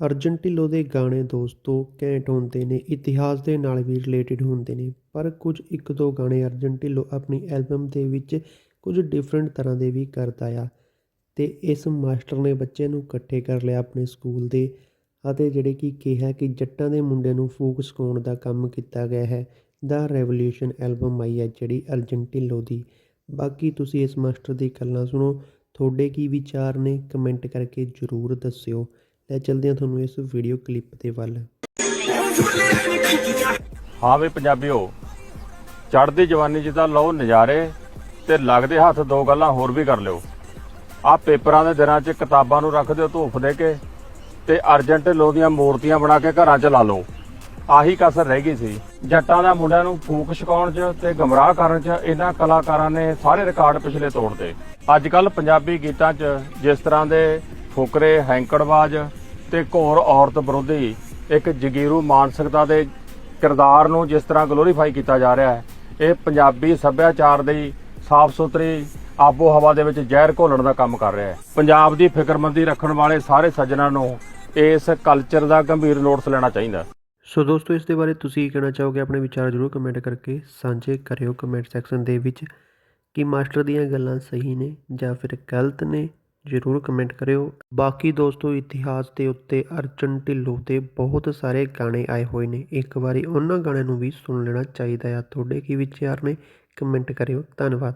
ਅਰਜਨ ਢਿੱਲੋਂ ਦੇ ਗਾਣੇ ਦੋਸਤੋ ਘੈਂਟ ਹੁੰਦੇ ਨੇ, ਇਤਿਹਾਸ ਦੇ ਨਾਲ ਵੀ ਰਿਲੇਟਡ ਹੁੰਦੇ ਨੇ, ਪਰ ਕੁਝ ਇੱਕ ਦੋ ਗਾਣੇ ਅਰਜਨ ਢਿੱਲੋਂ ਆਪਣੀ ਐਲਬਮ ਦੇ ਵਿੱਚ ਕੁਝ ਡਿਫਰੈਂਟ ਤਰ੍ਹਾਂ ਦੇ ਵੀ ਕਰਦਾ ਆ ਤੇ ਇਸ ਮਾਸਟਰ ਨੇ ਬੱਚੇ ਨੂੰ ਇਕੱਠੇ ਕਰ ਲਿਆ ਆਪਣੇ ਸਕੂਲ ਦੇ ਅਤੇ ਜਿਹੜੇ ਕਿ ਕਿਹਾ ਕਿ ਜੱਟਾਂ ਦੇ ਮੁੰਡੇ ਨੂੰ ਫੂਕ ਸਿਖਾਉਣ ਦਾ ਕੰਮ ਕੀਤਾ ਗਿਆ ਹੈ। ਦਾ ਰੈਵੋਲੂਸ਼ਨ ਐਲਬਮ ਆਈ ਹੈ ਜਿਹੜੀ ਅਰਜਨ ਢਿੱਲੋਂ ਦੀ। ਬਾਕੀ ਤੁਸੀਂ ਇਸ ਮਾਸਟਰ ਦੀ ਗੱਲਾਂ ਸੁਣੋ, ਤੁਹਾਡੇ ਕੀ ਵਿਚਾਰ ਨੇ? ਕਮੈਂਟ ਕਰਕੇ ਜ਼ਰੂਰ ਦੱਸਿਓ। ਲੈ ਚਲਦੇ ਹਾਂ ਤੁਹਾਨੂੰ ਇਸ ਵੀਡੀਓ ਕਲਿੱਪ ਦੇ ਵੱਲ। ਹਾਂ ਵੀ ਪੰਜਾਬੀਓ, ਚੜ੍ਹਦੀ ਜਵਾਨੀ 'ਚ ਤਾਂ ਲਓ ਨਜ਼ਾਰੇ ਤੇ ਲੱਗਦੇ ਹੱਥ ਦੋ ਗੱਲਾਂ ਹੋਰ ਵੀ ਕਰ ਲਿਓ। ਆਹ ਪੇਪਰਾਂ ਦੇ ਦਿਨਾਂ 'ਚ ਕਿਤਾਬਾਂ ਨੂੰ ਰੱਖ ਦਿਓ ਧੂਫ ਦੇ ਕੇ ਤੇ ਅਰਜੈਂਟ ਲੋ ਦੀਆਂ ਮੂਰਤੀਆਂ ਬਣਾ ਕੇ ਘਰਾਂ 'ਚ ਲਾ ਲਓ। ਆਹੀ ਕਸਰ ਰਹਿ ਗਈ ਸੀ। ਜੱਟਾਂ ਦਾ ਮੁੰਡਿਆਂ ਨੂੰ ਫੂਕ ਛਕਾਉਣ 'ਚ ਤੇ ਗਮਰਾਹ ਕਰਨ 'ਚ ਇਹਨਾਂ ਕਲਾਕਾਰਾਂ ਨੇ ਸਾਰੇ ਰਿਕਾਰਡ ਪਿਛਲੇ ਤੋੜਦੇ ਅੱਜ ਕੱਲ ਪੰਜਾਬੀ ਗੀਤਾਂ 'ਚ ਜਿਸ ਤਰ੍ਹਾਂ ਦੇ ਫੁਕਰੇ ਹੈਂਕੜਬਾਜ਼ ਤੇ ਘੋਰ ਔਰਤ ਵਿਰੋਧੀ ਇੱਕ ਜਗੀਰੂ ਮਾਨਸਿਕਤਾ ਦੇ ਕਿਰਦਾਰ ਨੂੰ ਜਿਸ ਤਰ੍ਹਾਂ ਗਲੋਰੀਫਾਈ ਕੀਤਾ ਜਾ ਰਿਹਾ ਹੈ, ਇਹ ਪੰਜਾਬੀ ਸੱਭਿਆਚਾਰ ਦੀ ਸਾਫ਼ ਸੁਥਰੀ ਆਬੋ ਹਵਾ ਦੇ ਵਿੱਚ ਜ਼ਹਿਰ ਘੋਲਣ ਦਾ ਕੰਮ ਕਰ ਰਿਹਾ ਹੈ। ਪੰਜਾਬ ਦੀ ਫਿਕਰਮੰਦੀ ਰੱਖਣ ਵਾਲੇ ਸਾਰੇ ਸੱਜਣਾਂ ਨੂੰ ਇਸ ਕਲਚਰ ਦਾ ਗੰਭੀਰ ਨੋਟਿਸ ਲੈਣਾ ਚਾਹੀਦਾ ਸੋ ਦੋਸਤੋ, ਇਸ ਦੇ ਬਾਰੇ ਤੁਸੀਂ ਕੀ ਕਹਿਣਾ ਚਾਹੋਗੇ? ਆਪਣੇ ਵਿਚਾਰ ਜ਼ਰੂਰ ਕਮੈਂਟ ਕਰਕੇ ਸਾਂਝੇ ਕਰਿਓ ਕਮੈਂਟ ਸੈਕਸ਼ਨ ਦੇ ਵਿੱਚ ਕਿ ਮਾਸਟਰ ਦੀਆਂ ਗੱਲਾਂ ਸਹੀ ਨੇ ਜਾਂ ਫਿਰ ਗਲਤ ਨੇ? ਜ਼ਰੂਰ ਕਮੈਂਟ ਕਰਿਓ। ਬਾਕੀ ਦੋਸਤੋ, ਇਤਿਹਾਸ ਦੇ ਉੱਤੇ ਅਰਜਨ ਢਿੱਲੋਂ ਦੇ ਬਹੁਤ ਸਾਰੇ ਗਾਣੇ ਆਏ ਹੋਏ ਨੇ। ਇੱਕ ਵਾਰੀ ਉਹਨਾਂ ਗਾਣਿਆਂ ਨੂੰ ਵੀ ਸੁਣ ਲੈਣਾ ਚਾਹੀਦਾ ਆ। ਤੁਹਾਡੇ ਕੀ ਵਿਚਾਰ ਨੇ? ਕਮੈਂਟ ਕਰਿਓ। ਧੰਨਵਾਦ।